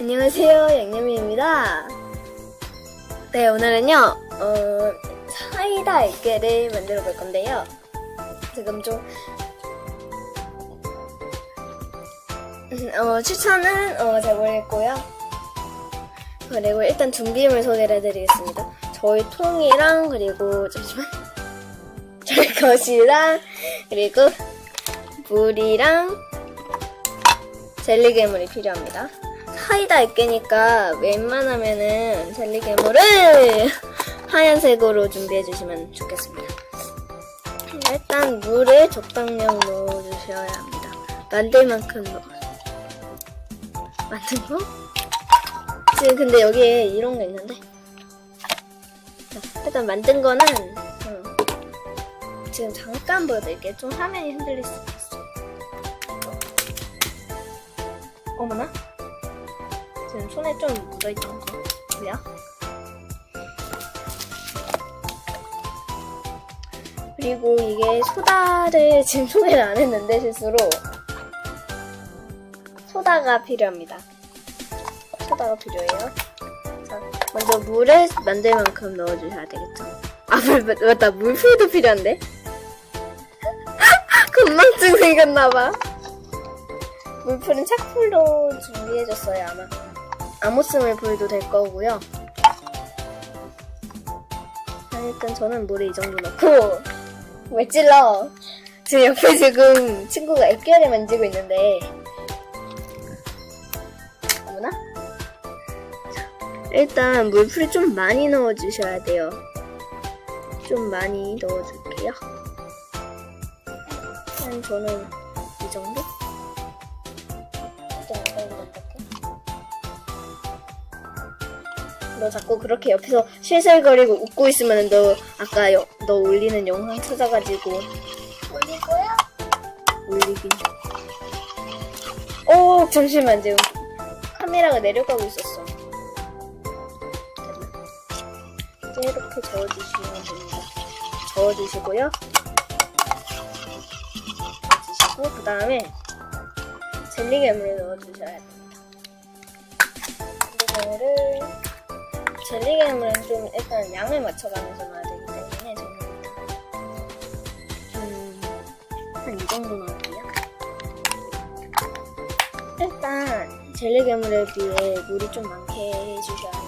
안녕하세요, 양념이입니다. 네, 오늘은요, 어, 사이다 액계를 만들어 볼 건데요. 지금 좀, 음, 어, 추천은, 어, 잘 모르겠고요. 그리고 일단 준비물 소개를 해드리겠습니다. 저희 통이랑, 그리고, 잠시만. 저희 것이랑, 그리고, 물이랑, 젤리 괴물이 필요합니다. 사이다 액계니까 웬만하면은 젤리 괴물을 하얀색으로 준비해 주시면 좋겠습니다. 일단 물을 적당량 넣어주셔야 합니다. 만들 만큼 넣어. 거? 지금 근데 여기에 이런 게 있는데. 자, 일단 만든 거는 어, 지금 잠깐 보여드릴게요. 좀 화면이 흔들릴 수 있어요. 어머나? 지금 손에 좀 묻어있던 거. 뭐야? 그리고 이게 소다를 지금 소개를 안 했는데 실수로 소다가 필요합니다. 소다가 필요해요. 자, 먼저 물을 만들 만큼 넣어주셔야 되겠죠. 아, 맞다. 물풀도 필요한데? 건망증 생겼나봐. 물풀은 착풀로 준비해줬어요, 아마. 아모스물 불도 될 거고요. 자, 일단 저는 물에 이 정도 넣고, 왜 찔러? 지금 옆에 지금 친구가 액계를 만지고 있는데, 어머나? 자, 일단 물풀을 좀 많이 넣어주셔야 돼요. 좀 많이 넣어줄게요. 한 저는 이 정도? 좀 이상한 너 자꾸 그렇게 옆에서 실실거리고 웃고 있으면 너 아까 여- 너 올리는 영상 찾아가지고 올리고요. 올리긴. 오 잠시만 지금 카메라가 내려가고 있었어. 이제 이렇게 저어주시면 됩니다. 저어주시고요. 저어주시고 그 다음에 젤리 괴물을 넣어주셔야 됩니다. 젤리 괴물을 젤리 괴물은 좀 일단 양을 맞춰가면서 넣어야 되기 때문에 저는 음, 한이 정도 넣을게요. 일단 젤리 괴물에 비해 물이 좀 많게 해주셔야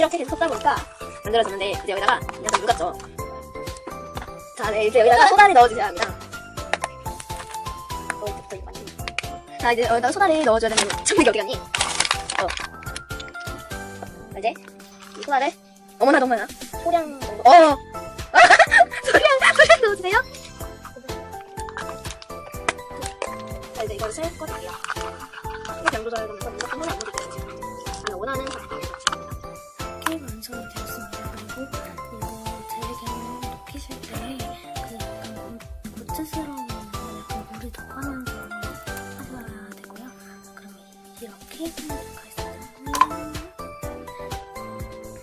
이렇게 계속 섞다 보니까 만들어졌는데 이제 여기다가 약간 묽었죠. 자, 네, 이제 여기다가 소다를 넣어주셔야 합니다. 어. 자, 이제 여기다가 소다를 넣어줘야 되는데, 참기 어디 갔니? 어. 이제 이 소다를 어머나 너무나 소량 정도. 어. 소량 소량 넣어주세요. 자 이제 이걸 쓸 거예요. 이렇게 양 조절하면서 무조건 소량 안 넣어주세요. 저는 원하는 방법으로 이렇게 완성이 되었습니다. 그리고 이거 재래기는 녹이실 때그 약간 고- 고추스러운